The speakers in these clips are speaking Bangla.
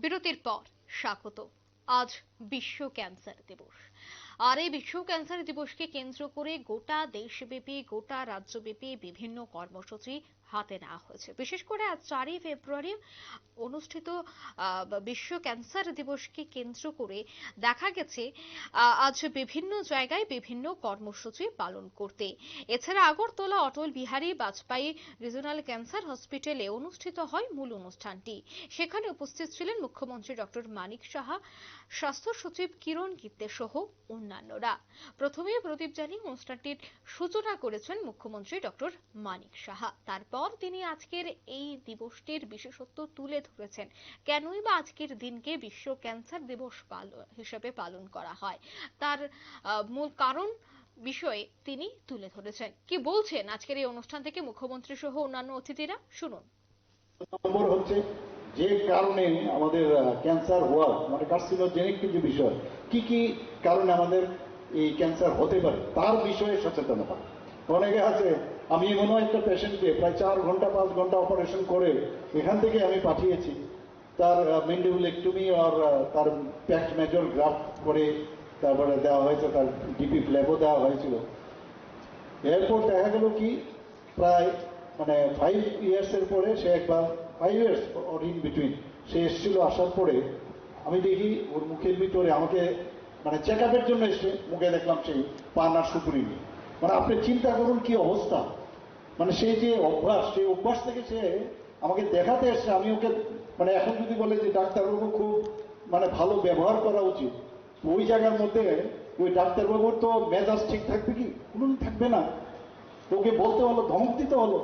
বিরতির পর স্বাগত। আজ বিশ্ব ক্যান্সার দিবস। আর এই বিশ্ব ক্যান্সার দিবসকে কেন্দ্র করে গোটা দেশব্যাপী, গোটা রাজ্যব্যাপী বিভিন্ন কর্মসূচি হাতে নেওয়া হয়েছে। বিশেষ করে আজ চারই ফেব্রুয়ারি অনুষ্ঠিত বিশ্ব ক্যান্সার দিবসকে কেন্দ্র করে দেখা গেছে আজ বিভিন্ন জায়গায় বিভিন্ন কর্মসূচি পালন করতে। এছাড়া আগরতলা, অটল বিহারী বাজপেয়ী রিজনাল ক্যান্সার হসপিটালে অনুষ্ঠিত হয় মূল অনুষ্ঠানটি। সেখানে উপস্থিত ছিলেন মুখ্যমন্ত্রী ডক্টর মানিক সাহা, স্বাস্থ্য সচিব কিরণ গিত্তে সহ অন্যান্যরা। প্রথমে প্রদীপ জানিয়ে অনুষ্ঠানটির সূচনা করেছেন মুখ্যমন্ত্রী ডক্টর মানিক সাহা। তারপর তিনি আজকের এই দিবসটির বিশেষত্ব তুলে ধরেছেন। কেনই বা আজকের দিনকে বিশ্ব ক্যান্সার দিবস হিসেবে পালন করা হয়? তার মূল কারণ বিষয়ে তিনি তুলে ধরেছেন। কি বলছেন আজকের এই অনুষ্ঠান থেকে মুখ্যমন্ত্রী সহ অন্যান্য অতিথিরা? শুনুন। হচ্ছে, যে কারণে আমাদের ক্যান্সার হওয়ার মানে কার্সিনোজেনিক যে বিষয়, কি কি কারণে আমাদের এই ক্যান্সার হতে পারে, তার বিষয়ে সচেতনতা। অনেকে আছে আমি হয় একটা পেশেন্টকে প্রায় চার ঘণ্টা, পাঁচ ঘণ্টা অপারেশন করে এখান থেকে আমি পাঠিয়েছি। তার মেন্ডিবুলেক্টমি আর তার প্যাক্ট মেজর গ্রাফট করে তারপরে দেওয়া হয়েছে, তার ডিপি ফ্ল্যাবও দেওয়া হয়েছিল। এরপর দেখা গেল কি, প্রায় মানে ফাইভ ইয়ার্সের পরে সে একবার five years or in between সে এসেছিল, আসার পরে আমি দেখি ওর মুখের ভিতরে আমাকে মানে চেক আপের জন্য এসে মুখে দেখলাম সেই পান আর সুপুরি নিয়ে। মানে আপনি চিন্তা করুন কি অবস্থা। মানে সেই যে অভ্যাস সেই অভ্যাস থেকে সে আমাকে দেখাতে এসছে, আমি ওকে মানে এখন যদি বলে যে ডাক্তারবাবু খুব মানে ভালো ব্যবহার করা উচিত ওই জায়গার মধ্যে ওই ডাক্তারবাবুর তো মেজাজ ঠিক থাকবে কি? কোনো থাকবে না। ওকে বলতে হলো, ধমক দিতে হলো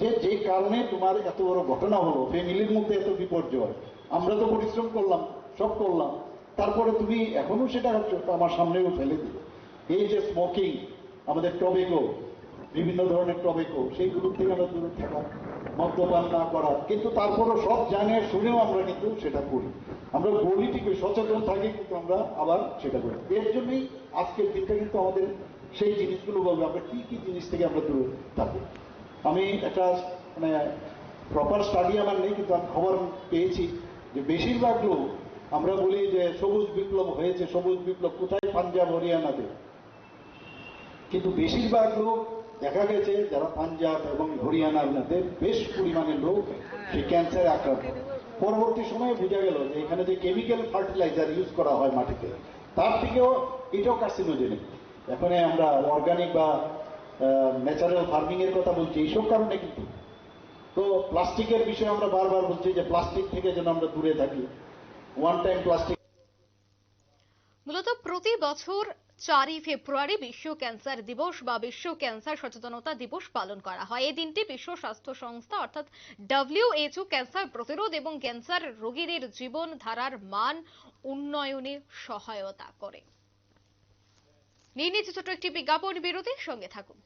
যে যে কারণে তোমার এত বড় ঘটনা হলো, ফ্যামিলির মধ্যে এত বিপর্যয়, আমরা তো পরিশ্রম করলাম, সব করলাম, তারপরে তুমি এখনও সেটা আমার সামনেও ফেলে দিলে। এই যে স্মোকিং আমাদের টবেকো বিভিন্ন ধরনের টবেকো সেইগুলো থেকে আমরা দূরে থাকা মদ্যপান না করা। কিন্তু তারপরও সব জানে, শুনেও আমরা কিন্তু সেটা করি। আমরা বলি সচেতন থাকি, কিন্তু আমরা আবার সেটা করি। এর জন্যই আজকের দিনটা কিন্তু আমাদের সেই জিনিসগুলো বলবে, আমরা কি কি জিনিস থেকে আমরা দূরে থাকব আমি একটা মানে প্রপার স্টাডি আমার নেই, কিন্তু আমি খবর পেয়েছি যে বেশিরভাগ লোক, আমরা বলি যে সবুজ বিপ্লব হয়েছে, সবুজ বিপ্লব কোথায় পাঞ্জাব, হরিয়ানাতে? কিন্তু বেশিরভাগ লোক দেখা গেছে যারা পাঞ্জাব এবং হরিয়ানার মধ্যে বেশ পরিমাণে লোক সেই ক্যান্সারে আক্রান্ত। পরবর্তী সময়ে বোঝা গেল যে এখানে যে কেমিক্যাল ফার্টিলাইজার ইউজ করা হয় মাটিতে, তার থেকেও এটাও কার্সিনোজেনিক এখানে আমরা অর্গানিক বা ন্যাচারাল ফার্মিং এর কথা বলছি, এইসব কারণে কিন্তু। তো প্লাস্টিকের বিষয়ে আমরা বারবার বলছি যে প্লাস্টিক থেকে যেন আমরা দূরে থাকি। ওয়ান টাইম প্লাস্টিক মূলত প্রতি বছর চারই ফেব্রুয়ারি বিশ্ব ক্যান্সার দিবস বা বিশ্ব ক্যান্সার সচেতনতা দিবস পালন করা হয়। এই দিনটি বিশ্ব স্বাস্থ্য সংস্থা, অর্থাৎ ডব্লিউএইচও ক্যান্সার প্রতিরোধ এবং ক্যান্সার রোগীদের জীবন ধারার মান উন্নয়নে সহায়তা করে। নিয়ে নিচ্ছে ছোট একটি বিজ্ঞাপন বিরতির সঙ্গে থাকুন।